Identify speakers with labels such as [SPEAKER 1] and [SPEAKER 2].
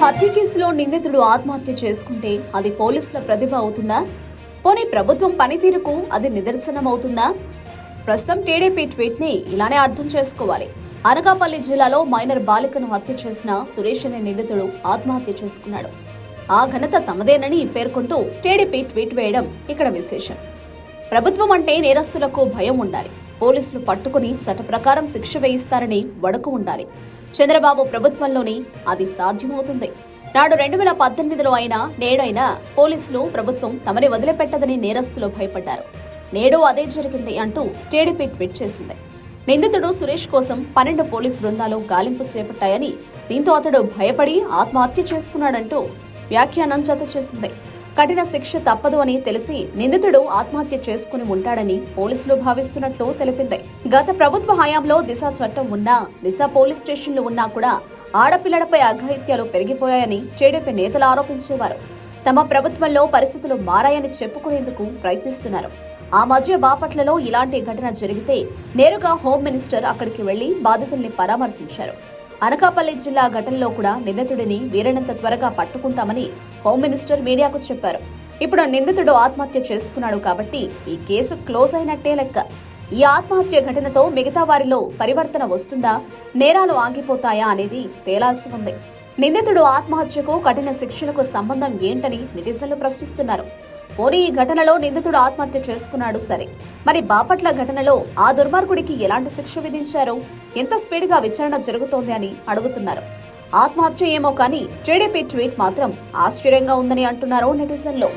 [SPEAKER 1] హత్య కేసులో నిందితుడు ఆత్మహత్య చేసుకుంటే అది పోలీసుల ప్రతిభ అవుతుందా? పోనీ ప్రభుత్వం పనితీరుకు అది నిదర్శనం అవుతుందా ప్రస్తుతం టీడీపీ ట్వీట్ని ఇలానే అర్థం చేసుకోవాలి. అనకాపల్లి జిల్లాలో మైనర్ బాలికను హత్య చేసిన సురేష్ అనే నిందితుడు ఆత్మహత్య చేసుకున్నాడు. ఆ ఘనత తమదేనని పేర్కొంటూ టీడీపీ ట్వీట్ వేయడం ఇక్కడ విశేషం. ప్రభుత్వం అంటే నేరస్తులకు భయం ఉండాలి. పోలీసులు పట్టుకుని చట్ట ప్రకారం శిక్ష వేయిస్తారని వడకు ఉండాలి. చంద్రబాబు ప్రభుత్వంలోని అది సాధ్యమవుతుంది. నాడు రెండు వేల పద్దెనిమిదిలో అయినా నేడైనా పోలీసులు ప్రభుత్వం తమని వదిలిపెట్టదని నేరస్తులు భయపడ్డారు. నేడు అదే జరిగింది అంటూ టీడీపీ ట్వీట్ చేసింది. నిందితుడు సురేష్ కోసం పన్నెండు పోలీస్ బృందాలు గాలింపు చేపట్టాయని దీంతో అతడు భయపడి ఆత్మహత్య చేసుకున్నాడంటూ వ్యాఖ్యానం జత చేసింది. కఠిన శిక్ష తప్పదు అని తెలిసి నిందితుడు ఆత్మహత్య చేసుకుని ఉంటాడని పోలీసులు భావిస్తున్నట్లు తెలిపింది. గత ప్రభుత్వ హయాంలో దిశ చట్టం ఉన్నా దిశ పోలీస్ స్టేషన్లు ఉన్నా కూడా ఆడపిల్లలపై అఘాయిత్యాలు పెరిగిపోయాయని టీడీపీ నేతలు ఆరోపించేవారు. తమ ప్రభుత్వంలో పరిస్థితులు మారాయని చెప్పుకునేందుకు ప్రయత్నిస్తున్నారు. ఆ మధ్య బాపట్లలో ఇలాంటి ఘటన జరిగితే నేరుగా హోం మినిస్టర్ అక్కడికి వెళ్ళి బాధితుల్ని పరామర్శించారు. అనకాపల్లి జిల్లా ఘటనలో కూడా నిందితుడిని వీరనంత త్వరగా పట్టుకుంటామని హోమ్ మినిస్టర్ మీడియాకు చెప్పారు. ఇప్పుడు నిందితుడు ఆత్మహత్య చేసుకున్నాడు కాబట్టి ఈ కేసు క్లోజ్ అయినట్టే లెక్క. ఈ ఆత్మహత్య ఘటనతో మిగతా వారిలో పరివర్తన వస్తుందా నేరాలు ఆగిపోతాయా అనేది తేలాల్సి ఉంది. నిందితుడు ఆత్మహత్యకు కఠిన శిక్షలకు సంబంధం ఏంటని నిటిజన్లు ప్రశ్నిస్తున్నారు. పోనీ ఈ ఘటనలో నిందితుడు ఆత్మహత్య చేసుకున్నాడు సరే. మరి బాపట్ల ఘటనలో ఆ దుర్మార్గుడికి ఎలాంటి శిక్ష విధించారు? ఎంత స్పీడ్గా విచారణ జరుగుతోంది అని అడుగుతున్నారు. ఆత్మహత్య ఏమో కానీ టీడీపీ ట్వీట్ మాత్రం ఆశ్చర్యంగా ఉందని అంటున్నారు నెటిజన్లు.